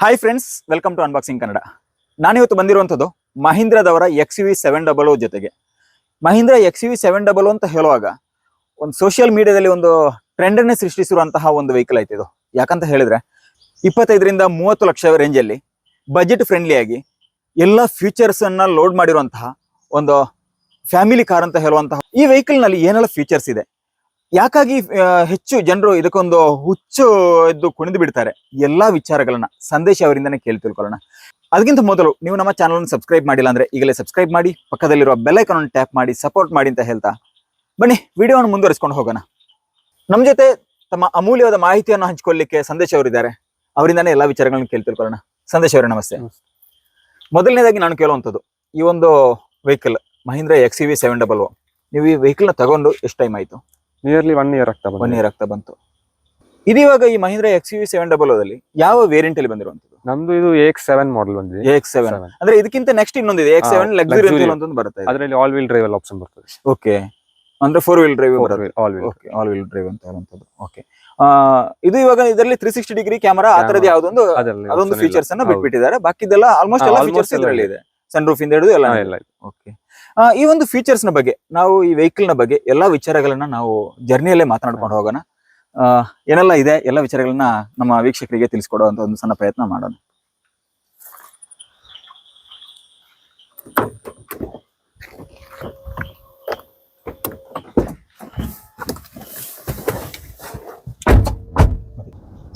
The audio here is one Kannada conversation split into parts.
Hi friends welcome to unboxing Kannada ನಾನಿವತ್ತು ಬಂದಿರುವಂಥದ್ದು ಮಹೀಂದ್ರದವರ ಎಕ್ಸ್ ವಿ ಸೆವೆನ್ ಡಬಲ್ ಜೊತೆಗೆ. Mahindra X V seven double ಅಂತ ಹೇಳುವಾಗ ಒಂದು ಸೋಷಿಯಲ್ ಮೀಡಿಯಾದಲ್ಲಿ ಒಂದು ಟ್ರೆಂಡನ್ನೇ ಸೃಷ್ಟಿಸಿರುವಂತಹ ಒಂದು ವೆಹಿಕಲ್ ಆಯ್ತು ಇದು. ಯಾಕಂತ ಹೇಳಿದ್ರೆ ಇಪ್ಪತ್ತೈದರಿಂದ ಮೂವತ್ತು ಲಕ್ಷ ರೇಂಜಲ್ಲಿ ಬಜೆಟ್ ಫ್ರೆಂಡ್ಲಿ ಆಗಿ ಎಲ್ಲ ಫ್ಯೂಚರ್ಸನ್ನು ಲೋಡ್ ಮಾಡಿರುವಂತಹ ಒಂದು ಫ್ಯಾಮಿಲಿ ಕಾರ್ ಅಂತ ಹೇಳುವಂತಹ ಈ ವೆಹಿಕಲ್ನಲ್ಲಿ ಏನೆಲ್ಲ ಫ್ಯೂಚರ್ಸ್ ಇದೆ? ಯಾಕಾಗಿ ಹೆಚ್ಚು ಜನರು ಇದಕ್ಕೊಂದು ಹುಚ್ಚು ಎದ್ದು ಕುಣಿದು ಬಿಡ್ತಾರೆ? ಎಲ್ಲಾ ವಿಚಾರಗಳನ್ನ ಸಂದೇಶ ಅವರಿಂದನೇ ಕೇಳಿ ತಿಳ್ಕೊಳ್ಳೋಣ. ಅದಕ್ಕಿಂತ ಮೊದಲು ನೀವು ನಮ್ಮ ಚಾನಲ್ ಸಬ್ಸ್ಕ್ರೈಬ್ ಮಾಡಿಲ್ಲ ಅಂದ್ರೆ ಈಗಲೇ ಸಬ್ಸ್ಕ್ರೈಬ್ ಮಾಡಿ ಪಕ್ಕದಲ್ಲಿರುವ ಬೆಲ್ ಐಕಾನ್ ಅನ್ನು ಟ್ಯಾಪ್ ಮಾಡಿ ಸಪೋರ್ಟ್ ಮಾಡಿ ಅಂತ ಹೇಳ್ತಾ ಬನ್ನಿ ವಿಡಿಯೋವನ್ನು ಮುಂದುವರಿಸ್ಕೊಂಡು ಹೋಗೋಣ. ನಮ್ಮ ಜೊತೆ ತಮ್ಮ ಅಮೂಲ್ಯವಾದ ಮಾಹಿತಿಯನ್ನು ಹಂಚಿಕೊಳ್ಳಿಕ್ಕೆ ಸಂದೇಶ ಅವರಿದ್ದಾರೆ ಅವರಿಂದಾನೇ ಎಲ್ಲಾ ವಿಚಾರಗಳನ್ನು ಕೇಳಿ ತಿಳ್ಕೊಳ್ಳೋಣ. ಸಂದೇಶ ಅವರೇ ನಮಸ್ತೆ. ಮೊದಲನೇದಾಗಿ ನಾನು ಕೇಳುವಂಥದ್ದು ಈ ಒಂದು vehicle Mahindra X V seven double ನೀವು ಈ ವೆಹಿಕಲ್ನ ತಗೊಂಡು ಎಷ್ಟು ಟೈಮ್ ಆಯ್ತು? ನಿಯರ್ಲಿ ಒನ್ ಇಯರ್ ಆಗ್ತಾ ಒನ್ ಇಯರ್ ಆಗ್ತಾ ಬಂತು. ಇದೀವಾಗ ಈ Mahindra X U seven double ಅಲ್ಲಿ ಯಾವ ವೇರಿಯಂಟ್ ಅಲ್ಲಿ ಬಂದಿರುವಂತದ್ದು ನಮ್ದು ಇದು ಎಕ್ಸ್ ಸೆವೆನ್ ಮಾಡೆಲ್ ಬಂದಿದೆ. X seven. ಅಂದ್ರೆ ಇದಕ್ಕಿಂತ ನೆಕ್ಸ್ಟ್ ಇನ್ನೊಂದಿದೆ. ಎಕ್ಸ್ ಸೆವೆನ್ ಲಕ್ಸುರಿ ಅಂತ ಬರುತ್ತೆ ಅದರಲ್ಲಿ ಆಲ್ ವೀಲ್ ಡ್ರೈವ್ ಆಪ್ಷನ್ ಬರ್ತದೆ. ಓಕೆ ಅಂದ್ರೆ four wheel drive all wheel okay all wheel drive ಅಂತ ಹೇಳುವಂತದ್ದು ಓಕೆ ಇದು ಇವಾಗ ಇದರಲ್ಲಿ ತ್ರೀ ಸಿಕ್ಸ್ಟಿ ಡಿಗ್ರಿ ಕ್ಯಾಮರಾ ಆ ತರದ. ಯಾವ್ದೊಂದು ಅದೊಂದು ಫೀಚರ್ಸ್ ಅನ್ನ. ಬಿಟ್ಬಿಟ್ಟಿದ್ದಾರೆ. ಬಾಕಿದೆಲ್ಲ ಆಲ್ಮೋಸ್ಟ್ ಎಲ್ಲ ಫೀಚರ್ಸ್ ಇದರಲ್ಲಿ ಇದೆ. ಸನ್ ರೂಫ್ ಇಂದ ಹಿಡಿದು ಎಲ್ಲ. ಓಕೆ ಈ ಒಂದು ಫೀಚರ್ಸ್ನ ಬಗ್ಗೆ ನಾವು ಈ ವೆಹಿಕಲ್ನ ಬಗ್ಗೆ ಎಲ್ಲಾ ವಿಚಾರಗಳನ್ನ ನಾವು ಜರ್ನಿಯಲ್ಲೇ ಮಾತನಾಡ್ಕೊಂಡು ಹೋಗೋಣ. ಏನೆಲ್ಲ ಇದೆ ಎಲ್ಲ ವಿಚಾರಗಳನ್ನ ನಮ್ಮ ವೀಕ್ಷಕರಿಗೆ ತಿಳಿಸ್ಕೊಡುವಂತ ಒಂದು ಸಣ್ಣ ಪ್ರಯತ್ನ ಮಾಡೋಣ.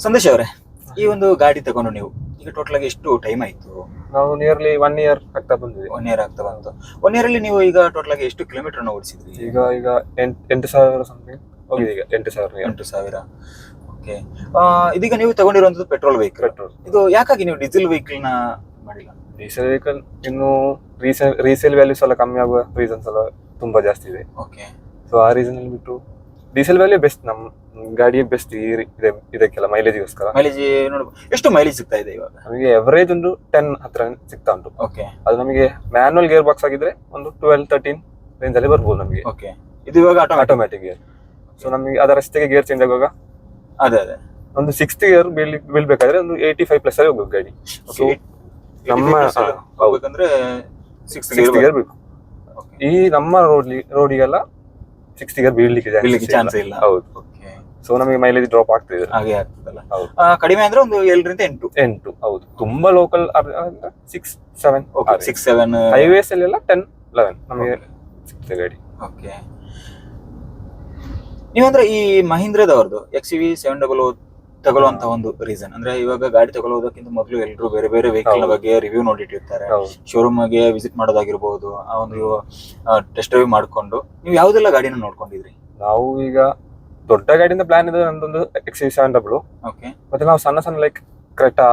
ಸಂದೇಶ್ ಅವರೇ ಈ ಒಂದು ಗಾಡಿ ತಗೊಂಡು ನೀವು ಈಗ ಟೋಟಲ್ ಆಗಿ ಎಷ್ಟು ಟೈಮ್ ಆಯ್ತು? ನಾವು ನಿಯರ್ಲಿ ಒನ್ ಇಯರ್ ಆಗ್ತಾ ಬಂದಿದೆ. ಒನ್ ಇಯರ್ ಆಗ್ತಾ ಬಂತು. ಒನ್ ಇಯರ್ ಅಲ್ಲಿ ನೀವು ಈಗ ಟೋಟಲ್ ಆಗಿ ಎಷ್ಟು ಕಿಲೋಮೀಟರ್ ಓಡಿಸಿದ್ರಿ? ಈಗ ಈಗ ಎಂಟ್ ಎಂಟು ಸಾವಿರ ಸಮಥಿಂಗ್ ಹೋಗಿದೆ ಈಗ ಎಂಟು ಸಾವಿರ ಎಂಟು ಸಾವಿರ. ಓಕೆ ಇದೀಗ ನೀವು ತಗೊಂಡಿರುವಂತದ್ದು ಪೆಟ್ರೋಲ್ ವೆಹಿಕಲ್ ಪೆಟ್ರೋಲ್ ಇದು ಯಾಕಾಗಿ ನೀವು ಡೀಸೆಲ್ ವೆಹಿಕಲ್ನ ಮಾಡಿಲ್ಲ? ಡೀಸೆಲ್ ವೆಹಿಕಲ್ ಇನ್ನು ರೀಸೇಲ್ ರೀಸೇಲ್ ವ್ಯಾಲ್ಯೂಸ್ ಎಲ್ಲ ಕಮ್ಮಿ ಆಗುವ ರೀಸನ್ಸ್ ಎಲ್ಲ ತುಂಬಾ ಜಾಸ್ತಿ ಇದೆ. ಓಕೆ ಸೊ ಆ ರೀಸನ್ ಅಲ್ಲಿ ಬಿಟ್ಟು ಡೀಸೆಲ್ ವ್ಯಾಲ್ಯೂ ಬೆಸ್ಟ್ ನಮ್ ಗಾಡಿ ಬೆಸ್ಟ್ ಇದೆ ಇದಕ್ಕೆಲ್ಲ ಮೈಲೇಜ್ಗೋಸ್ಕರ ಮೈಲೇಜ್ ನೋಡ್ಬೋದು ಎಷ್ಟು ಮೈಲೇಜ್ ಸಿಗ್ತಾ ಇದೆ ಇವಾಗ? ನಮಗೆ ಎವರೇಜ್ ಒಂದು ಟೆನ್ ಹತ್ರ ಸಿಗ್ತಾ ಉಂಟು. ಓಕೆ ಅದು ನಮಗೆ ಮ್ಯಾನುವಲ್ ಗೇರ್ ಬಾಕ್ಸ್ ಆಗಿದ್ರೆ ಒಂದು ಟ್ವೆಲ್ ತರ್ಟೀನ್ ರೇಂಜ್ ಅಲ್ಲಿ ಬರ್ಬೋದು ನಮಗೆ. ಓಕೆ ಇದು ಇವಾಗ ಆಟೋಮ್ಯಾಟಿಕ್ ಆಟೋಮ್ಯಾಟಿಕ್ ಗೇರ್ ಸೊ ನಮಗೆ ಅದರ ರಸ್ತೆಗೆ ಗೇರ್ ಚೇಂಜ್ ಆಗುವಾಗ ಅದೇ ಅದೇ. ಒಂದು ಸಿಕ್ಸ್ತ್ ಗೇರ್ ಬೀಳ್ ಬೀಳ್ಬೇಕಾದ್ರೆ ಒಂದು ಏಯ್ಟಿ ಫೈವ್ ಪ್ಲಸ್ ಅಲ್ಲಿ ಹೋಗ್ಬೇಕು ಗಾಡಿ. ಓಕೆ ನಮ್ಮ- ಹೋಗ್ಬೇಕಂದ್ರೆ ಸಿಕ್ಸ್ ಗೇರ್ ಬೇಕು. ಈ ನಮ್ಮ ರೋಡ್ ರೋಡಿಗೆಲ್ಲ ಸಿಕ್ಸ್ತ್ ಇಯರ್ ಬೀಳ್ಲಿಕ್ಕೆ ಚಾನ್ಸ್ ಇಲ್ಲ. ಹೌದು. ಸೊ ನಮಗೆ ಮೈಲೇಜ್ ಡ್ರಾಪ್ ಆಗ್ತಿದೆ. ಹಾಗೆ ಆಗ್ತದಲ್ಲ. ಹೌದು. ಕಡಿಮೆ ಅಂದ್ರೆ ಒಂದು ಏಳರಿಂದ ಎಂಟು. ಎಂಟು ಹೌದು. ತುಂಬಾ local six seven six seven highways ಅಲ್ಲೆಲ್ಲ ಟೆನ್ ಲೆವೆನ್ ನಮಗೆ ಸಿಗ್ತದೆ ಗಾಡಿ. ಓಕೆ ನೀವಂದ್ರೆ ಈ ಮಹೀಂದ್ರದವ್ರದ್ದು ಎಕ್ಸ್ ವಿ ಸೆವೆನ್ ಡಬಲ್ ತಗೊಳ್ಳುವಂತ ಒಂದು ರೀಸನ್ ಅಂದ್ರೆ ಇವಾಗ ಗಾಡಿ ತಗೊಳ್ಳೋದಕ್ಕಿಂತ ಮೊದಲು ಎಲ್ಲರೂ ಬೇರೆ ಬೇರೆ ವೆಹಿಕಲ್ ಬಗ್ಗೆ ರಿವ್ಯೂ ನೋಡಿಟ್ಟಿರ್ತಾರೆ. ಶೋರೂಮ್ಗೆ ವಿಸಿಟ್ ಮಾಡೋದಾಗಿರ್ಬೋದು ಆ ಒಂದು ಟೆಸ್ಟ್ ಡ್ರೈವ್ ಮಾಡ್ಕೊಂಡು ನೀವು ಯಾವ್ದೆಲ್ಲ ಗಾಡಿನ ನೋಡ್ಕೊಂಡಿದ್ರಿ? ನಾವು ಈಗ ದೊಡ್ಡ ಗಾಡಿಯಿಂದ ಪ್ಲಾನ್ ಇದೆ ನಮ್ದೊಂದು ಎಕ್ಸ್ ಸೆವೆನ್ ಡಬ್ಲು ಓಕೆ ಮತ್ತೆ ನಾವು ಸಣ್ಣ ಸಣ್ಣ ಲೈಕ್ ಕ್ರೆಟಾ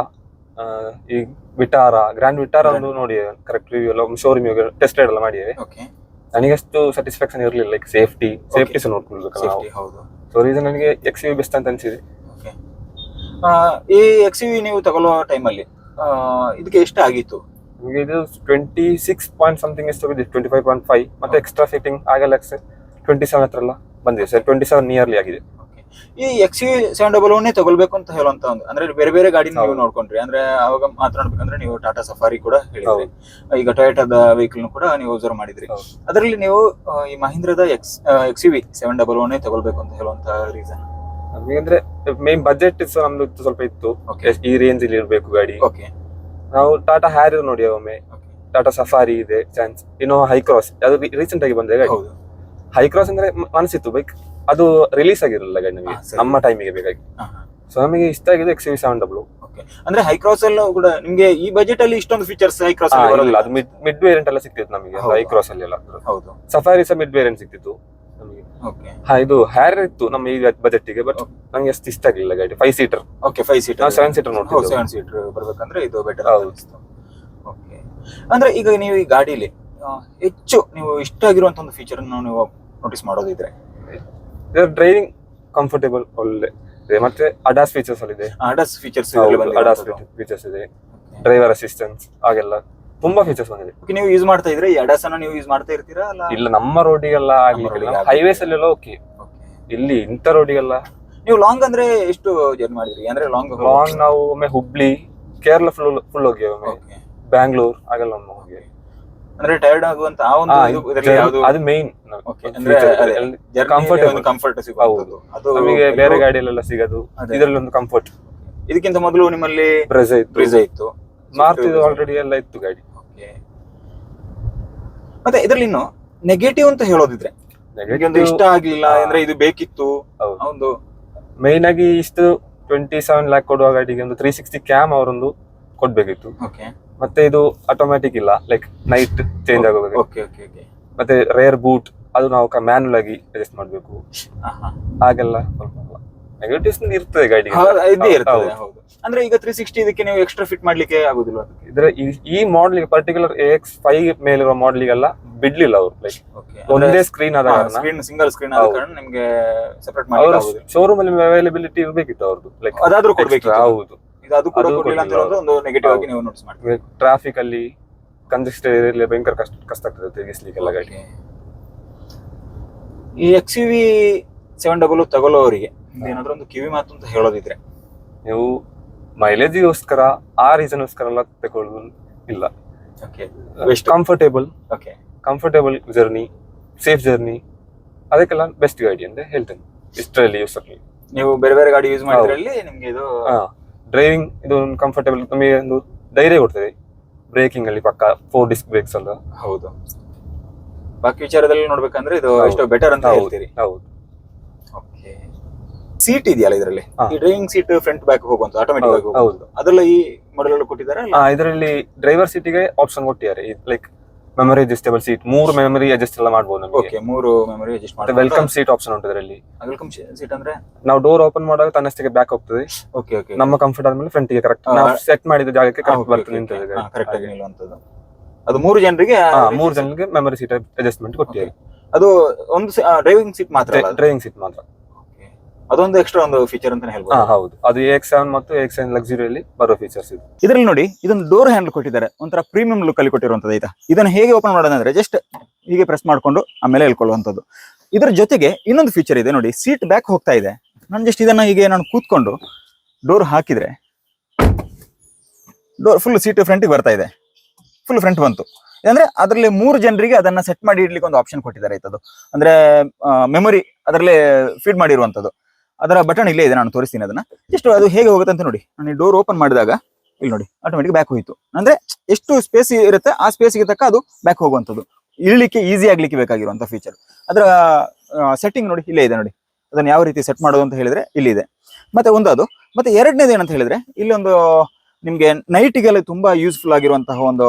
ಈ ವಿಟಾರ ಗ್ರ್ಯಾಂಡ್ ವಿಟಾರ ಒಂದು ನೋಡಿ ಕರೆಕ್ಟ್ ರಿವ್ಯೂ ಎಲ್ಲ ಶೋರೂಮ್ ಟೆಸ್ಟ್ ರೈಡ್ ಎಲ್ಲ ಮಾಡಿದ್ದೇವೆ. ನನಗೆ ಅಷ್ಟು ಸ್ಯಾಟಿಸ್ಫ್ಯಾಕ್ಷನ್ ಇರಲಿಲ್ಲ ಲೈಕ್ ಸೇಫ್ಟಿ ಸೇಫ್ಟಿ ಸಹ ನೋಡ್ಕೊಳ್ಬೇಕು ಸೊ ರೀಸನ್ ನನಗೆ ಎಕ್ಸ್ ಯು ಬೆಸ್ಟ್ ಅಂತ ಅನ್ಸಿದೆ. ಈ ಎಕ್ಸ್ ವಿ ನೀವು ತಗೊಳ್ಳುವ ಟೈಮಲ್ಲಿ ಇದಕ್ಕೆ ಎಷ್ಟು ಆಗಿತ್ತು? ನಿಮಗೆ ಇದು ಟ್ವೆಂಟಿ ಸಿಕ್ಸ್ ಪಾಯಿಂಟ್ ಸಮಥಿಂಗ್ ಎಷ್ಟು ಬಿದ್ದಿತ್ತು ಟ್ವೆಂಟಿ ಫೈವ್ ಪಾಯಿಂಟ್ ಫೈವ್ ಮತ್ತೆ extra fitting X twenty seven ಹತ್ರ ಎಲ್ಲ ಬಂದಿದೆ ಸರ್ ಟ್ವೆಂಟಿ ಸೆವೆನ್ ನಿಯರ್ಲಿ ಆಗಿದೆ. ಈ X U seven double one ತಗೊಳ್ಬೇಕು ಅಂತ ಹೇಳುವಂತ ಒಂದು ಅಂದ್ರೆ ಬೇರೆ ಬೇರೆ ಗಾಡಿ ನೀವು. ನೋಡ್ಕೊಂಡ್ರಿ ಅಂದ್ರೆ ಅವಾಗ ಮಾತನಾಡ್ಬೇಕಂದ್ರೆ ನೀವು ಟಾಟಾ ಸಫಾರಿ ಕೂಡ ಹೇಳಿದ್ರಿ. ಈಗ ಟೊಯೋಟಾದ ವೆಹಿಕಲ್ ಕೂಡ ನೀವು ಒಬ್ಸರ್ವ್ ಮಾಡಿದ್ರಿ. ಅದರಲ್ಲಿ ನೀವು ಈ ಮಹೀಂದ್ರದ X X U V seven double one ತಗೊಳ್ಬೇಕು ಅಂತ ಹೇಳುವಂತ ರೀಸನ್ ನಮಗೆ ಅಂದ್ರೆ ಮೇನ್ ಬಜೆಟ್ ನಮ್ದು ಸ್ವಲ್ಪ ಇತ್ತು. ಈ ರೇಂಜ್ ಅಲ್ಲಿ ಇರಬೇಕು ಗಾಡಿ. ಓಕೆ ನಾವು ಟಾಟಾ ಹ್ಯಾರಿಯರ್ ನೋಡಿ ಒಮ್ಮೆ. ಟಾಟಾ ಸಫಾರಿ ಇದೆ ಚಾನ್ಸ್ ಇನ್ನು ಹೈಕ್ರಾಸ್ ಅದು ರೀಸೆಂಟ್ ಆಗಿ ಬಂದ ಗಾಡಿ. ಹೈಕ್ರಾಸ್ ಅಂದ್ರೆ ಮನಸ್ಸಿತ್ತು. ಬೈಕ್ ಅದು ರಿಲೀಸ್ ಆಗಿರಲಿಲ್ಲ ಗಾಡಿ ನಮಗೆ. ನಮ್ಮ ಟೈಮಿಗೆ ಬೇಕಾಗಿ. ಸೊ ನಮಗೆ ಇಷ್ಟ ಆಗಿದೆ ಎಕ್ಸ್ ವಿ ಸೆವೆನ್ ಡಬ್ಲ್ಯೂ ಅಂದ್ರೆ ಹೈ ಕ್ರಾಸ್ ಅಲ್ಲೂ ಕೂಡ ನಿಮ್ಗೆ ಈ ಬಜೆಟ್ ಅಲ್ಲಿ ಇಷ್ಟೊಂದು ಫೀಚರ್ಸ್ ಹೈಕ್ರಾಸ್ ಅದು ಮಿಡ್ ವೇರಿಯಂಟ್ ಎಲ್ಲ ಸಿಕ್ತಿತ್ತು ನಮಗೆ. ಹೈಕ್ರಾಸ್ ಅಲ್ಲಿ ಎಲ್ಲ. ಹೌದು. ಸಫಾರಿ ಸಹ ಮಿಡ್ ವೇರಿಯಂಟ್ ಸಿಕ್ತಿತ್ತು. ನಮಗೆ. ಓಕೆ ಹಾ ಇದು ಹ್ಯಾರ್ ಇತ್ತು ನಮ್ಮ ಈಗ ಬಜೆಟ್ಗೆ ಬಟ್ ನಂಗೆ ಅಷ್ಟು ಇಷ್ಟ ಆಗಲಿಲ್ಲ ಗಾಡಿ. Five seater okay five seater ನಾವು ಸೆವೆನ್ ಸೀಟರ್ ನೋಡಿ ನೋಡ್ತೀವಿ ಸೆವೆನ್ ಸೀಟರ್ ಬರ್ಬೇಕಂದ್ರೆ ಇದು ಬೆಟರ್. ಓಕೆ ಅಂದ್ರೆ ಈಗ ನೀವು ಈ ಗಾಡಿಲಿ ಹೆಚ್ಚು ನೀವು ಇಷ್ಟ ಆಗಿರುವಂತ ಒಂದು ಫೀಚರ್ ಅನ್ನು ನೀವು ನೋಟಿಸ್ ಮಾಡೋದಿದ್ರೆ? ಡ್ರೈವಿಂಗ್ ಕಂಫರ್ಟೇಬಲ್ ಒಳ್ಳೆ ಮತ್ತೆ ಅಡಾಸ್ ಫೀಚರ್ಸ್ ಅಲ್ಲಿ ಇದೆ. ಅಡಾಸ್ ಫೀಚರ್ಸ್ ಅಡಾಸ್ ಫೀಚರ್ಸ್ ಇದೆ. ಡ್ರೈವರ್ ಅಸಿಸ್ಟೆನ್ಸ್ ಹಾಗೆಲ್ಲ. ತುಂಬಾ ಫೀಚರ್ಸ್ ಬಂದಿದೆ. ನೀವು ಯೂಸ್ ಮಾಡ್ತಾ ಇದ್ರೆ ಎಡಸನ ನೀವು ಯೂಸ್ ಮಾಡ್ತಾ ಇರ್ತೀರಾ ಅಲ್ಲ? ಇಲ್ಲ ನಮ್ಮ ರೋಡಿಗೆಲ್ಲ ಆಗ್ಲಿಕ್ಕಿಲ್ಲ. ಹೈವೇಸ್ ಅಲ್ಲೆಲ್ಲ ಓಕೆ. ಇಲ್ಲಿ ಇಂಥ ರೋಡಿಗೆಲ್ಲ ನೀವು ಲಾಂಗ್ ಅಂದ್ರೆ ಎಷ್ಟು ಜರ್ನಿ ಮಾಡಿದ್ರಿ? ಅಂದ್ರೆ ಲಾಂಗ್ ಲಾಂಗ್ ನಾವು ಒಮ್ಮೆ ಹುಬ್ಳಿ ಕೇರಳ ಫುಲ್ ಫುಲ್ ಹೋಗಿ ಒಮ್ಮೆ. ಬ್ಯಾಂಗ್ಳೂರ್ ಹಾಗೆಲ್ಲ ಒಮ್ಮೆ ಹೋಗಿ. ಅಂದ್ರೆ ಟೈರ್ಡ್ ಆಗುವಂತ ಆ ಒಂದು ಅದು ಮೇನ್. ಕಂಫರ್ಟ್ ಕಂಫರ್ಟ್ ಸಿಗುವುದು ಅದು ನಮಗೆ ಬೇರೆ ಗಾಡಿಯಲ್ಲೆಲ್ಲ ಸಿಗೋದು. ಇದರಲ್ಲಿ ಒಂದು ಕಂಫರ್ಟ್ ಇದಕ್ಕಿಂತ ಮೊದಲು ನಿಮ್ಮಲ್ಲಿ ಬ್ರೆಜ ಇತ್ತು. ಬ್ರಿಜಾ ಇತ್ತು. ಮಾರ್ತಿದ್ದು ಆಲ್ರೆಡಿ ಎಲ್ಲ ಇತ್ತು ಗಾಡಿ. ಮತ್ತೆ ಇದರಲ್ಲಿ ಇನ್ನು ನೆಗೆಟಿವ್ ಅಂತ ಹೇಳೋದಿದ್ರೆ ಒಂದು ಇಷ್ಟ ಆಗ್ಲಿಲ್ಲ ಅಂದ್ರೆ ಇದು ಬೇಕಿತ್ತು. ಒಂದು ಮೇನ್ ಆಗಿ ಇಷ್ಟು ಟ್ವೆಂಟಿ ಸೆವೆನ್ ಲ್ಯಾಕ್ ಕೊಡುವ ಗಾಡಿಗೆ ಒಂದು ತ್ರೀ ಸಿಕ್ಸ್ಟಿ ಕ್ಯಾಮ್ ಅವರೊಂದು ಕೊಡ್ಬೇಕಿತ್ತು. ಓಕೆ ಮತ್ತೆ ಇದು ಆಟೋಮ್ಯಾಟಿಕ್ ಇಲ್ಲ ಲೈಕ್ ನೈಟ್ ಚೇಂಜ್ ಆಗೋದು ಓಕೆ ಓಕೆ ಓಕೆ ಮತ್ತೆ ರೇರ್ ಬೂಟ್ ಅದು ನಾವು ಮ್ಯಾನುವಲ್ ಆಗಿ ಅಡ್ಜಸ್ಟ್ ಮಾಡ್ಬೇಕು. ಹಾಗೆಲ್ಲ ಸ್ವಲ್ಪ ನೆಗೆಟಿವ್ಸ್ ಇರ್ತದೆ ಗಾಡಿ ಇದ್ದೇ ಇರ್ತದೆ ಹೌದು. ಅಂದ್ರೆ ಈಗ ತ್ರೀ ಸಿಕ್ಸ್ಟಿ ಇದಕ್ಕೆ ನೀವು ಎಕ್ಸ್ಟ್ರಾ ಫಿಟ್ ಮಾಡ್ಲಿಕ್ಕೆ ಆಗುದಿಲ್ಲ ಇದ್ರ ಈ- ಮಾಡಲ್ ಪರ್ಟಿಕ್ಯುಲರ್ ಎಕ್ಸ್ ಫೈವ್ ಮೇಲಿರೋ ಮಾಡಲಿಗೆಲ್ಲ ಬಿಡ್ಲಿಲ್ಲ ಅವರು ಲೈಕ್ ಒಂದೇ ಸ್ಕ್ರೀನ್ ಆದ ಸ್ಕ್ರೀನ್ ಸಿಂಗಲ್ ಸ್ಕ್ರೀನ್ ಆದ ಕಾರಣ ನಿಮ್ಗೆ ಸೆಪರೇಟ್ ಮಾಡಿ ಶೋರೂಮ್ ಅಲ್ಲಿ ಅವೈಲಬಿಲಿಟಿ ಇರಬೇಕಿತ್ತು ಅವ್ರದ್ದು ಲೈಕ್ ಅದಾದ್ರೂ ಕೊಡ್ಬೇಕಿತ್ತು. ಹೌದು. ಇದು ಅದು ಕೂಡ ಕೊಡ್ಲಿಲ್ಲ ಅಂತ. ಒಂದು ನೆಗೆಟಿವ್ ಆಗಿ ನೀವು ನೋಟ್ಸ್ ಮಾಡ್ತೀವಿ ಟ್ರಾಫಿಕ್ ಅಲ್ಲಿ ಕಂಜೆಸ್ಟೆಡ್ ಏರಿಯಲ್ಲಿ ಭಯಂಕರ ಕಷ್ಟ ಕಷ್ಟ ಆಗ್ತದೆ ತೆಗಿಸ್ಲಿಕ್ಕೆಲ್ಲ ಗಾಡಿ. ಈ X U V seven double ತಗೊಳ್ಳೋರಿಗೆ ಏನಾದ್ರೂ ಒಂದು ಕಿವಿ ಮಾತು ಅಂತ ಹೇಳೋದಿದ್ರೆ. ನೀವು ಮೈಲೇಜಿಗೋಸ್ಕರ ಆ ರೀಸನ್ಗೋಸ್ಕರ ಎಲ್ಲ ತಗೊಳ್ಳೋದು ಇಲ್ಲ. Comfortable okay comfortable journey safe journey ಅದಕ್ಕೆಲ್ಲ ಬೆಸ್ಟ್ ಗಾಡಿ ಅಂತ ಹೇಳ್ತೇನೆ. ಇಷ್ಟರಲ್ಲಿ ಯೂಸ್ ಆಗಲಿ. ನೀವು ಬೇರೆ ಬೇರೆ ಗಾಡಿ ಯೂಸ್ ಮಾಡಿದ್ರಲ್ಲಿ ನಿಮ್ಗೆ ಇದು ಡ್ರೈವಿಂಗ್ ಇದು ಒಂದು ಕಂಫರ್ಟೇಬಲ್ ನಮಗೆ ಒಂದು ಧೈರ್ಯ ಕೊಡ್ತದೆ. ಬ್ರೇಕಿಂಗ್ ಅಲ್ಲಿ ಪಕ್ಕ ಫೋರ್ ಡಿಸ್ಕ್ ಬ್ರೇಕ್ಸ್ ಅಲ್ಲ. ಹೌದು. ಬಾಕಿ ವಿಚಾರದಲ್ಲಿ ನೋಡ್ಬೇಕಂದ್ರೆ ಇದು ಎಷ್ಟು ಬೆಟರ್ ಅಂತ. ಹೇಳ್ತೀರಿ. ಹೌದು. ಸೀಟ್ ಇದೆಯಲ್ಲ ಇದರಲ್ಲಿ? ಈ ಡ್ರೈವಿಂಗ್ ಸೀಟ್ ಫ್ರಂಟ್ ಬ್ಯಾಕ್ ಹೋಗುವಂತ ಆಟೋಮೆಟಿಕ್ ಆಗಿ ಹೌದು, ಅದೆಲ್ಲ ಈ ಮಾಡೆಲ್ ಅಲ್ಲಿ? ಕೊಟ್ಟಿದ್ದಾರೆ ಇದರಲ್ಲಿ ಡ್ರೈವರ್ ಸೀಟಿಗೆ ಆಪ್ಷನ್ ಕೊಟ್ಟಿದ್ದಾರೆ. ಲೈಕ್ ಮೆಮೊರಿ ಅಡ್ಜಸ್ಟೇಬಲ್ ಸೀಟ್ ಮೂರು ಮೆಮೊರಿ ಅಡ್ಜಸ್ಟ್ ಎಲ್ಲ ಮಾಡಬಹುದು ನಮಗೆ. ಓಕೆ ಮೂರು ಮೆಮೊರಿ ಅಡ್ಜಸ್ಟ್ ಮಾಡಿ ವೆಲ್ಕಮ್ ಸೀಟ್ ಆಪ್ಷನ್ ಉಂಟು ಇದರಲ್ಲಿ. ವೆಲ್ಕಮ್ ಸೀಟ್ ಅಂದ್ರೆ? ನಾವು ಡೋರ್ ಓಪನ್ ಮಾಡುವಾಗ ತನ್ನಷ್ಟಕ್ಕೆ ಬ್ಯಾಕ್ ಹೋಗ್ತದೆ. ಓಕೆ ಓಕೆ ನಮ್ಮ ಕಂಫರ್ಟ್ ಆದ್ಮೇಲೆ ಫ್ರಂಟ್ಗೆ ಕರೆಕ್ಟ್ ನಾವು ಸೆಟ್ ಮಾಡಿದ ಜಾಗಕ್ಕೆ ಕರೆಕ್ಟ್ ಬರ್ತದೆ ನಿಂತದೆ. ಕರೆಕ್ಟ್ ಆಗಿ ನಿಲ್ಲುವಂತದ್ದು ಅದು ಮೂರು ಜನರಿಗೆ ಮೂರು ಜನರಿಗೆ ಮೆಮೊರಿ ಸೀಟ್ ಅಡ್ಜಸ್ಟ್ಮೆಂಟ್ ಕೊಟ್ಟಿದ್ದಾರೆ. ಅದು ಒಂದು ಡ್ರೈವಿಂಗ್ ಸೀಟ್ ಮಾತ್ರ ಡ್ರೈವಿಂಗ್ ಸೀಟ್ ಮಾತ್ರ. ಅದೊಂದು ಎಕ್ಸ್ಟ್ರಾ ಒಂದು ಫೀಚರ್ ಅಂತ ಹಾ ಹೇಳ್ಬೋದು ಹೌದು. ಅದು ಎಕ್ಸ್ ಸೆವೆನ್ ಮತ್ತು ಎಕ್ಸ್ ಸೆವೆನ್ ಲಕ್ಸುರಿಯಲ್ಲಿ ಬರೋ ಫೀಚರ್ಸ್ ಇದು. ಇದರಲ್ಲಿ ನೋಡಿ ಇದೊಂದು ಡೋರ್ ಹ್ಯಾಂಡಲ್ ಕೊಟ್ಟಿದ್ದಾರೆ. ಒಂಥರ ಪ್ರೀಮಿಯಂ ಲುಕ್ ಅಲ್ಲಿ ಕೊಟ್ಟಿರುವಂತದ್ದು ಆಯ್ತಾ? ಇದನ್ನ ಹೇಗೆ ಓಪನ್ ಮಾಡೋದಂದ್ರೆ ಜಸ್ಟ್ ಹೀಗೆ ಪ್ರೆಸ್ ಮಾಡ್ಕೊಂಡು ಆಮೇಲೆ ಹೇಳ್ಕೊಳ್ಳುವಂಥದ್ದು. ಇದರ ಜೊತೆಗೆ ಇನ್ನೊಂದು ಫೀಚರ್ ಇದೆ ನೋಡಿ ಸೀಟ್ ಬ್ಯಾಕ್ ಹೋಗ್ತಾ ಇದೆ. ನಾನು ಜಸ್ಟ್ ಇದನ್ನ ಹೀಗೆ ನಾನು ಕೂತ್ಕೊಂಡು ಡೋರ್ ಹಾಕಿದ್ರೆ ಡೋರ್ ಫುಲ್ ಸೀಟ್ ಫ್ರಂಟಿಗೆ ಬರ್ತಾ ಇದೆ. ಫುಲ್ ಫ್ರಂಟ್ ಬಂತು. ಅಂದ್ರೆ ಅದರಲ್ಲಿ ಮೂರು ಜನರಿಗೆ ಅದನ್ನ ಸೆಟ್ ಮಾಡಿ ಇಡ್ಲಿಕ್ಕೆ ಒಂದು ಆಪ್ಷನ್ ಕೊಟ್ಟಿದ್ದಾರೆ ಆಯ್ತದು ಅಂದ್ರೆ ಮೆಮೊರಿ ಅದರಲ್ಲಿ ಫೀಡ್ ಮಾಡಿರುವಂತದ್ದು ಅದರ ಬಟನ್ ಇಲ್ಲೇ ಇದೆ, ನಾನು ತೋರಿಸ್ತೀನಿ ಅದನ್ನ. ಜಸ್ಟ್ ಅದು ಹೇಗೆ ಹೋಗುತ್ತೆ ಅಂತ ನೋಡಿ. ನಾನು ಡೋರ್ ಓಪನ್ ಮಾಡಿದಾಗ, ಇಲ್ಲಿ ನೋಡಿ ಆಟೋಮೆಟಿಕ್ ಬ್ಯಾಕ್ ಹೋಯಿತು. ಅಂದ್ರೆ ಎಷ್ಟು ಸ್ಪೇಸ್ ಇರುತ್ತೆ, ಆ ಸ್ಪೇಸ್ಗೆ ತಕ್ಕ ಅದು ಬ್ಯಾಕ್ ಹೋಗುವಂಥದ್ದು. ಇಳ್ಲಿಕ್ಕೆ ಈಸಿ ಆಗ್ಲಿಕ್ಕೆ ಬೇಕಾಗಿರುವಂತ ಫೀಚರ್ ಅದರ ಸೆಟ್ಟಿಂಗ್ ನೋಡಿ, ಇಲ್ಲೇ ಇದೆ ನೋಡಿ. ಅದನ್ನ ಯಾವ ರೀತಿ ಸೆಟ್ ಮಾಡೋದು ಅಂತ ಹೇಳಿದ್ರೆ ಇಲ್ಲಿದೆ ಮತ್ತೆ ಒಂದು ಅದು ಮತ್ತೆ ಎರಡನೇದು ಏನಂತ ಹೇಳಿದ್ರೆ ಇಲ್ಲೊಂದು ನಿಮ್ಗೆ ನೈಟಿಗೆಲ್ಲ ತುಂಬಾ ಯೂಸ್ಫುಲ್ ಆಗಿರುವಂತಹ ಒಂದು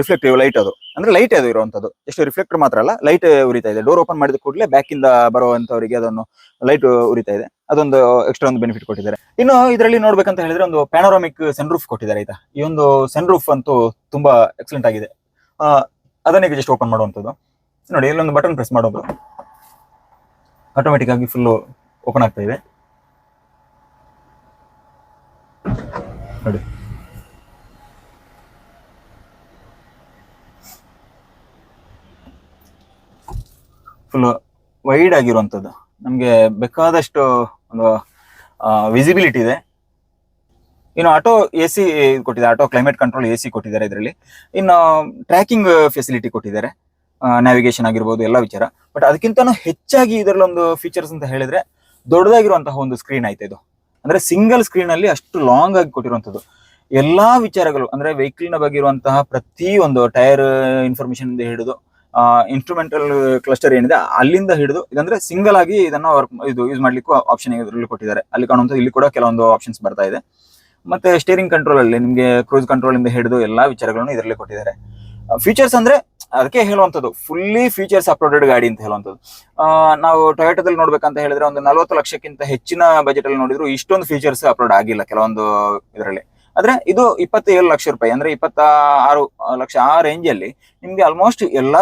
ರಿಫ್ಲೆಕ್ಟಿವ್ ಲೈಟ್ ಅದು. ಅಂದ್ರೆ ಲೈಟ್ ಅದು ಇರುವಂತದ್ದು ಎಷ್ಟು ರಿಫ್ಲೆಕ್ಟರ್ ಮಾತ್ರ ಅಲ್ಲ ಲೈಟ್ ಉರಿತಾ ಇದೆ. ಡೋರ್ ಓಪನ್ ಮಾಡಿದ ಕೂಡಲೇ ಬ್ಯಾಕ್ ಇಂದ ಬರುವಂತವರಿಗೆ ಅದನ್ನು ಲೈಟ್ ಉರಿತಾ ಇದೆ. ಅದೊಂದು ಎಕ್ಸ್ಟ್ರಾ ಒಂದು ಬೆನಿಫಿಟ್ ಕೊಟ್ಟಿದ್ದಾರೆ. ಇನ್ನು ಇದರಲ್ಲಿ ನೋಡ್ಬೇಕಂತ ಹೇಳಿದ್ರೆ ಒಂದು ಪ್ಯಾನೋರಾಮಿಕ್ ಸನ್ರೂಫ್ ಕೊಟ್ಟಿದ್ದಾರೆ ಆಯ್ತಾ? ಈ ಒಂದು ಸನ್ರೂಫ್ ಅಂತೂ ತುಂಬಾ ಎಕ್ಸಲೆಂಟ್ ಆಗಿದೆ. ಆ, ಅದನ್ನ ಜಸ್ಟ್ ಓಪನ್ ಮಾಡುವಂಥದ್ದು. ನೋಡಿ ಇಲ್ಲೊಂದು ಬಟನ್ ಪ್ರೆಸ್ ಮಾಡೋದು ಆಟೋಮೆಟಿಕ್ ಆಗಿ ಫುಲ್ ಓಪನ್ ಆಗ್ತಾ ಇದೆ. ನೋಡಿ. ಫುಲ್ ವೈಡ್ ಆಗಿರುವಂಥದ್ದು. ನಮಗೆ ಬೇಕಾದಷ್ಟು ಒಂದು ವಿಸಿಬಿಲಿಟಿ ಇದೆ. ಇನ್ನು ಆಟೋ ಎ ಸಿ ಕೊಟ್ಟಿದ್ದಾರೆ auto climate control A C ಕೊಟ್ಟಿದ್ದಾರೆ ಇದರಲ್ಲಿ. ಇನ್ನು ಟ್ರ್ಯಾಕಿಂಗ್ ಫೆಸಿಲಿಟಿ ಕೊಟ್ಟಿದ್ದಾರೆ. ನ್ಯಾವಿಗೇಷನ್ ಆಗಿರ್ಬೋದು, ಎಲ್ಲ ವಿಚಾರ. ಬಟ್ ಅದಕ್ಕಿಂತನೂ ಹೆಚ್ಚಾಗಿ ಇದರಲ್ಲಿ ಒಂದು ಫೀಚರ್ಸ್ ಅಂತ ಹೇಳಿದ್ರೆ, ದೊಡ್ಡದಾಗಿರುವಂತಹ ಒಂದು ಸ್ಕ್ರೀನ್ ಐತೆ ಇದು. ಅಂದ್ರೆ ಸಿಂಗಲ್ ಸ್ಕ್ರೀನ್ ಅಲ್ಲಿ ಅಷ್ಟು ಲಾಂಗ್ ಆಗಿ ಕೊಟ್ಟಿರುವಂತದ್ದು ಎಲ್ಲಾ ವಿಚಾರಗಳು, ಅಂದ್ರೆ ವೆಹಿಕಲ್ ಬಗ್ಗೆ ಇರುವಂತಹ ಪ್ರತಿ ಒಂದು ಟೈರ್ ಇನ್ಫಾರ್ಮೇಶನ್ ಹಿಡಿದು ಇನ್ಸ್ಟ್ರೂಮೆಂಟಲ್ ಕ್ಲಸ್ಟರ್ ಏನಿದೆ, ಅಲ್ಲಿಂದ ಹಿಡಿದು, ಇದಂದ್ರೆ ಸಿಂಗಲ್ ಆಗಿ ಇದನ್ನ ಇದು ಯೂಸ್ ಮಾಡ್ಲಿಕ್ಕೂ ಆಪ್ಷನ್ ಇದರಲ್ಲಿ ಕೊಟ್ಟಿದ್ದಾರೆ. ಅಲ್ಲಿ ಕಾಣುವಂತ ಇಲ್ಲಿ ಕೂಡ ಕೆಲವೊಂದು ಆಪ್ಷನ್ಸ್ ಬರ್ತಾ ಇದೆ. ಮತ್ತೆ ಸ್ಟೇರಿಂಗ್ ಕಂಟ್ರೋಲ್ ಅಲ್ಲಿ ನಿಮಗೆ ಕ್ರೂಸ್ ಕಂಟ್ರೋಲ್ ಇಂದ ಹಿಡಿದು ಎಲ್ಲಾ ವಿಚಾರಗಳನ್ನು ಇದರಲ್ಲಿ ಕೊಟ್ಟಿದ್ದಾರೆ. ಫೀಚರ್ಸ್ ಅಂದ್ರೆ, ಅದಕ್ಕೆ ಹೇಳುವಂಥದ್ದು ಫುಲ್ಲಿ ಫೀಚರ್ಸ್ ಅಪ್ಲೋಡೆಡ್ ಗಾಡಿ ಅಂತ ಹೇಳುವಂಥದ್ದು. ನಾವು ಟೊಯೋಟೋದಲ್ಲಿ ನೋಡ್ಬೇಕಂತ ಹೇಳಿದ್ರೆ ಒಂದು ನಲವತ್ತು ಲಕ್ಷಕ್ಕಿಂತ ಹೆಚ್ಚಿನ ಬಜೆಟ್ ಅಲ್ಲಿ ನೋಡಿದ್ರು ಇಷ್ಟೊಂದು ಫೀಚರ್ಸ್ ಅಪ್ಲೋಡ್ ಆಗಿಲ್ಲ ಕೆಲವೊಂದು ಇದರಲ್ಲಿ. ಆದ್ರೆ ಇದು ಇಪ್ಪತ್ತೇಳು ಲಕ್ಷ ರೂಪಾಯಿ, ಅಂದ್ರೆ ಇಪ್ಪತ್ತ ಆರು ಲಕ್ಷ ಆ ರೇಂಜ್ ಅಲ್ಲಿ ನಿಮ್ಗೆ ಆಲ್ಮೋಸ್ಟ್ ಎಲ್ಲ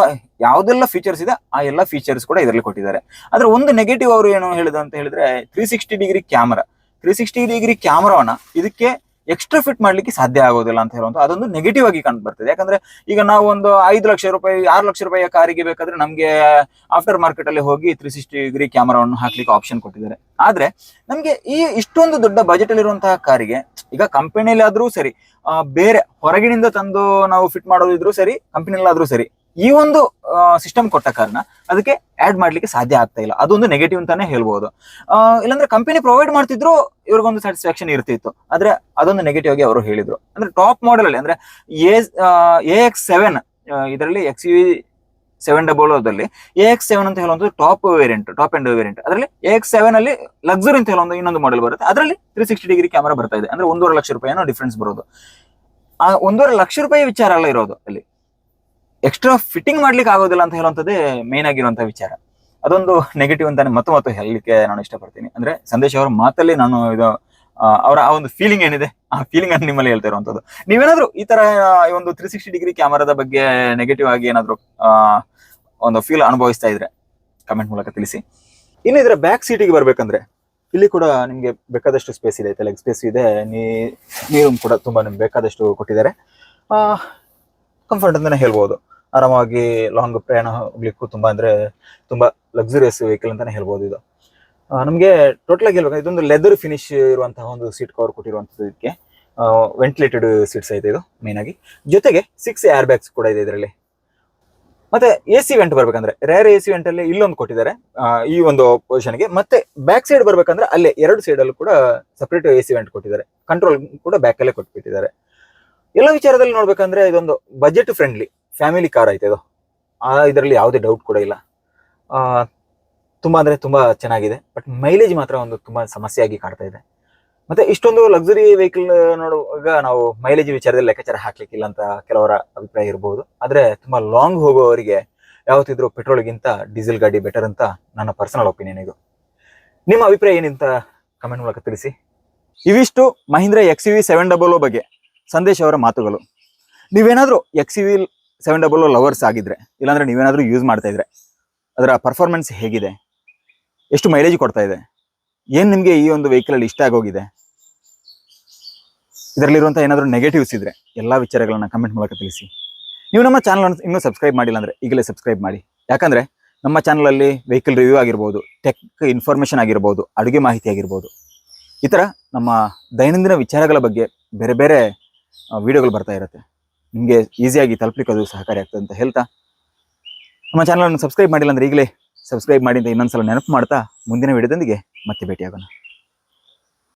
ಯಾವ್ದೆಲ್ಲ ಫೀಚರ್ಸ್ ಇದೆ, ಆ ಎಲ್ಲ ಫೀಚರ್ಸ್ ಕೂಡ ಇದರಲ್ಲಿ ಕೊಟ್ಟಿದ್ದಾರೆ. ಆದ್ರೆ ಒಂದು ನೆಗೆಟಿವ್ ಅವರು ಏನು ಹೇಳಿದ ಅಂತ ಹೇಳಿದ್ರೆ three sixty degree camera three sixty degree ಕ್ಯಾಮರಾನ ಇದಕ್ಕೆ ಎಕ್ಸ್ಟ್ರಾ ಫಿಟ್ ಮಾಡ್ಲಿಕ್ಕೆ ಸಾಧ್ಯ ಆಗೋದಿಲ್ಲ ಅಂತ ಹೇಳುವಂತ ಅದೊಂದು ನೆಗೆಟಿವ್ ಆಗಿ ಕಂಡು ಬರ್ತದೆ. ಯಾಕಂದ್ರೆ ಈಗ ನಾವು ಒಂದು ಐದು ಲಕ್ಷ ರೂಪಾಯಿ, ಆರು ಲಕ್ಷ ರೂಪಾಯಿಯ ಕಾರಿಗೆ ಬೇಕಾದ್ರೆ ನಮಗೆ ಆಫ್ಟರ್ ಮಾರ್ಕೆಟ್ ಅಲ್ಲಿ ಹೋಗಿ ತ್ರೀ ಸಿಕ್ಸ್ಟಿ ಡಿಗ್ರಿ ಕ್ಯಾಮರಾವನ್ನು ಹಾಕ್ಲಿಕ್ಕೆ ಆಪ್ಷನ್ ಕೊಟ್ಟಿದ್ದಾರೆ. ಆದ್ರೆ ನಮಗೆ ಈ ಇಷ್ಟೊಂದು ದೊಡ್ಡ ಬಜೆಟ್ ಅಲ್ಲಿ ಇರುವಂತಹ ಕಾರಿಗೆ, ಈಗ ಕಂಪನಿಯಲ್ಲಿ ಆದ್ರೂ ಸರಿ ಬೇರೆ ಹೊರಗಿನಿಂದ ತಂದು ನಾವು ಫಿಟ್ ಮಾಡೋದಿದ್ರು ಸರಿ ಕಂಪನಿಯಲ್ಲಾದ್ರೂ ಸರಿ ಈ ಒಂದು ಸಿಸ್ಟಮ್ ಕೊಟ್ಟ ಕಾರಣ ಅದಕ್ಕೆ ಆಡ್ ಮಾಡ್ಲಿಕ್ಕೆ ಸಾಧ್ಯ ಆಗ್ತಾ ಇಲ್ಲ. ಅದೊಂದು ನೆಗೆಟಿವ್ ಅಂತಾನೆ ಹೇಳ್ಬೋದು. ಇಲ್ಲಾಂದ್ರೆ ಕಂಪನಿ ಪ್ರೊವೈಡ್ ಮಾಡ್ತಿದ್ರು ಇವ್ರಿಗೊಂದು ಸ್ಯಾಟಿಸ್ಫ್ಯಾಕ್ಷನ್ ಇರ್ತಿತ್ತು. ಆದ್ರೆ ಅದೊಂದು ನೆಗೆಟಿವ್ ಆಗಿ ಅವರು ಹೇಳಿದ್ರು. ಅಂದ್ರೆ ಟಾಪ್ ಮಾಡೆಲ್ ಅಲ್ಲಿ, ಅಂದ್ರೆ ಎ ಎಕ್ಸ್ ಸೆವೆನ್ ಇದರಲ್ಲಿ X U seven double A X seven ಅಂತ ಹೇಳುವಂಥ top variant top end variant ಅದರಲ್ಲಿ ಎ ಎಕ್ಸ್ ಸೆವೆನ್ ಅಲ್ಲಿ ಲಕ್ಸುರಿ ಅಂತ ಹೇಳೋ ಇನ್ನೊಂದು ಮಾಡೆಲ್ ಬರುತ್ತೆ. ಅದರಲ್ಲಿ ತ್ರೀ ಸಿಕ್ಸ್ಟಿ ಡಿಗ್ರಿ ಕ್ಯಾಮರಾ ಬರ್ತಾ ಇದೆ. ಅಂದ್ರೆ ಒಂದೂವರೆ ಲಕ್ಷ ರೂಪಾಯಿ ಏನೋ ಡಿಫ್ರೆನ್ಸ್ ಬರೋದು. ಆ, ಒಂದೂವರೆ ಲಕ್ಷ ರೂಪಾಯಿ ವಿಚಾರ ಅಲ್ಲ ಇರೋದು ಅಲ್ಲಿ. ಎಕ್ಸ್ಟ್ರಾ ಫಿಟ್ಟಿಂಗ್ ಮಾಡ್ಲಿಕ್ಕೆ ಆಗೋದಿಲ್ಲ ಅಂತ ಹೇಳುವಂಥದ್ದೇ ಮೇನ್ ಆಗಿರುವಂತಹ ವಿಚಾರ. ಅದೊಂದು ನೆಗೆಟಿವ್ ಅಂತಾನೆ ಮತ್ತೆ ಮತ್ತೆ ಹೇಳಲಿಕ್ಕೆ ನಾನು ಇಷ್ಟಪಡ್ತೀನಿ. ಅಂದ್ರೆ ಸಂದೇಶ್ ಅವರ ಮಾತಲ್ಲಿ ನಾನು ಇದು ಅವರ ಆ ಒಂದು ಫೀಲಿಂಗ್ ಏನಿದೆ, ಆ ಫೀಲಿಂಗ್ ಅನ್ನು ನಿಮ್ಮಲ್ಲಿ ಹೇಳ್ತಾ ಇರುವಂತದ್ದು ನೀವೇನಾದ್ರೂ ಈ ತರ, ಈ ಒಂದು ತ್ರೀ ಸಿಕ್ಸ್ಟಿ ಡಿಗ್ರಿ ಕ್ಯಾಮರಾದ ಬಗ್ಗೆ ನೆಗೆಟಿವ್ ಆಗಿ ಏನಾದ್ರು ಒಂದು ಫೀಲ್ ಅನುಭವಿಸ್ತಾ ಇದ್ರೆ ಕಮೆಂಟ್ ಮೂಲಕ ತಿಳಿಸಿ. ಇನ್ನು ಇದ್ರೆ ಬ್ಯಾಕ್ ಸೀಟಿಗೆ ಬರ್ಬೇಕಂದ್ರೆ, ಇಲ್ಲಿ ಕೂಡ ನಿಮ್ಗೆ ಬೇಕಾದಷ್ಟು ಸ್ಪೇಸ್ ಇದೆ ಲೆಗ್ ಸ್ಪೇಸ್ ಇದೆ, ನೀ, ನೀರು ಕೂಡ ತುಂಬಾ ನಿಮ್ಗೆ ಬೇಕಾದಷ್ಟು ಕೊಟ್ಟಿದ್ದಾರೆ. ಕಂಫರ್ಟ್ ಅಂತಾನೆ ಹೇಳ್ಬೋದು. ಆರಾಮಾಗಿ ಲಾಂಗ್ ಪ್ರಯಾಣ ಹೋಗ್ಲಿಕ್ಕೂ ತುಂಬ ಅಂದ್ರೆ ತುಂಬಾ ಲಕ್ಸುರಿಯಸ್ ವೆಹಿಕಲ್ ಅಂತಾನೆ ಹೇಳ್ಬೋದು ಇದು. ನಮಗೆ ಟೋಟಲ್ ಆಗಿ ಹೇಳ್ಬೇಕು ಇದೊಂದು ಲೆದರ್ ಫಿನಿಶ್ ಇರುವಂತಹ ಒಂದು ಸೀಟ್ ಕವರ್ ಕೊಟ್ಟಿರುವಂತದ್ದು ಇದಕ್ಕೆ. ವೆಂಟಿಲೇಟೆಡ್ ಸೀಟ್ಸ್ ಐತೆ ಇದು ಮೇನ್ ಆಗಿ. ಜೊತೆಗೆ ಸಿಕ್ಸ್ ಏರ್ ಬ್ಯಾಗ್ಸ್ ಕೂಡ ಇದೆ ಇದರಲ್ಲಿ. ಮತ್ತೆ ಎ ಸಿ ವೆಂಟ್ ಬರ್ಬೇಕಂದ್ರೆ ರೇರ್ ಎ ಸಿ ವೆಂಟ್ ಅಲ್ಲಿ ಇಲ್ಲೊಂದು ಕೊಟ್ಟಿದ್ದಾರೆ. ಈ ಒಂದು ಪೊಸಿಷನ್ಗೆ ಮತ್ತೆ ಬ್ಯಾಕ್ ಸೈಡ್ ಬರ್ಬೇಕಂದ್ರೆ ಅಲ್ಲೇ ಎರಡು ಸೈಡ್ ಅಲ್ಲೂ ಕೂಡ ಸಪ್ರೇಟ್ ಎ ಸಿ ವೆಂಟ್ ಕೊಟ್ಟಿದ್ದಾರೆ. ಕಂಟ್ರೋಲ್ ಕೂಡ ಬ್ಯಾಕ್ ಅಲ್ಲೇ ಕೊಟ್ಬಿಟ್ಟಿದ್ದಾರೆ. ಎಲ್ಲ ವಿಚಾರದಲ್ಲಿ ನೋಡ್ಬೇಕಂದ್ರೆ ಇದೊಂದು ಬಜೆಟ್ ಫ್ರೆಂಡ್ಲಿ ಫ್ಯಾಮಿಲಿ ಕಾರ್ ಐತೆ ಇದು. ಆ, ಇದರಲ್ಲಿ ಯಾವುದೇ ಡೌಟ್ ಕೂಡ ಇಲ್ಲ. ತುಂಬ ಅಂದರೆ ತುಂಬ ಚೆನ್ನಾಗಿದೆ. ಬಟ್ ಮೈಲೇಜ್ ಮಾತ್ರ ಒಂದು ತುಂಬ ಸಮಸ್ಯೆಯಾಗಿ ಕಾಡ್ತಾ ಇದೆ. ಮತ್ತೆ ಇಷ್ಟೊಂದು ಲಕ್ಸುರಿ ವೆಹಿಕಲ್ ನೋಡುವಾಗ ನಾವು ಮೈಲೇಜ್ ವಿಚಾರದಲ್ಲಿ ಲೆಕ್ಕಾಚಾರ ಹಾಕ್ಲಿಕ್ಕಿಲ್ಲ ಅಂತ ಕೆಲವರ ಅಭಿಪ್ರಾಯ ಇರ್ಬೋದು. ಆದರೆ ತುಂಬ ಲಾಂಗ್ ಹೋಗುವವರಿಗೆ ಯಾವತ್ತಿದ್ರೂ ಪೆಟ್ರೋಲ್ಗಿಂತ ಡೀಸೆಲ್ ಗಾಡಿ ಬೆಟರ್ ಅಂತ ನನ್ನ ಪರ್ಸನಲ್ ಒಪಿನಿಯನ್ ಇದು. ನಿಮ್ಮ ಅಭಿಪ್ರಾಯ ಏನಂತ ಕಮೆಂಟ್ ಮೂಲಕ ತಿಳಿಸಿ. ಇವಿಷ್ಟು Mahindra X V seven double ಬಗ್ಗೆ ಸಂದೇಶ್ ಅವರ ಮಾತುಗಳು. ನೀವೇನಾದರೂ X V seven double lovers ಆಗಿದ್ರೆ, ಇಲ್ಲಾಂದ್ರೆ ನೀವೇನಾದರೂ ಯೂಸ್ ಮಾಡ್ತಾ ಇದ್ರೆ, ಅದರ ಪರ್ಫಾರ್ಮೆನ್ಸ್ ಹೇಗಿದೆ? ಎಷ್ಟು ಮೈಲೇಜ್ ಕೊಡ್ತಾ ಇದೆ? ಏನು ನಿಮಗೆ ಈ ಒಂದು ವೆಹಿಕಲ್ ಅಲ್ಲಿ ಇಷ್ಟ ಆಗೋಗಿದೆ? ಇದರಲ್ಲಿರುವಂಥ ಏನಾದರೂ ನೆಗೆಟಿವ್ಸ್ ಇದ್ರೆ ಎಲ್ಲ ವಿಚಾರಗಳನ್ನು ಕಮೆಂಟ್ ಮೂಲಕ ತಿಳಿಸಿ. ನೀವು ನಮ್ಮ ಚಾನಲ್ ಇನ್ನೂ ಸಬ್ಸ್ಕ್ರೈಬ್ ಮಾಡಿಲ್ಲ ಅಂದ್ರೆ ಈಗಲೇ ಸಬ್ಸ್ಕ್ರೈಬ್ ಮಾಡಿ. ಯಾಕಂದ್ರೆ ನಮ್ಮ ಚಾನಲಲ್ಲಿ ವೆಹಿಕಲ್ ರಿವ್ಯೂ ಆಗಿರ್ಬೋದು ಟೆಕ್ ಇನ್ಫಾರ್ಮೇಷನ್ ಆಗಿರ್ಬೋದು, ಅಡುಗೆ ಮಾಹಿತಿ ಆಗಿರ್ಬೋದು, ಈ ಥರ ನಮ್ಮ ದೈನಂದಿನ ವಿಚಾರಗಳ ಬಗ್ಗೆ ಬೇರೆ ಬೇರೆ ವಿಡಿಯೋಗಳು ಬರ್ತಾ ಇರುತ್ತೆ. ನಿಮಗೆ ಈಸಿಯಾಗಿ ತಲುಪಲಿಕ್ಕೆ ಅದು ಸಹಕಾರಿ ಆಗ್ತದೆ ಅಂತ ಹೇಳ್ತಾ ನಮ್ಮ ಚಾನಲನ್ನು ಸಬ್ಸ್ಕ್ರೈಬ್ ಮಾಡಿಲ್ಲ ಅಂದ್ರೆ ಈಗಲೇ ಸಬ್ಸ್ಕ್ರೈಬ್ ಮಾಡಿ ಅಂತ ಇನ್ನೊಂದ್ಸಲ ನೆನಪು ಮಾಡ್ತಾ ಮುಂದಿನ ವಿಡಿಯೋದೊಂದಿಗೆ ಮತ್ತೆ ಭೇಟಿಯಾಗೋಣ.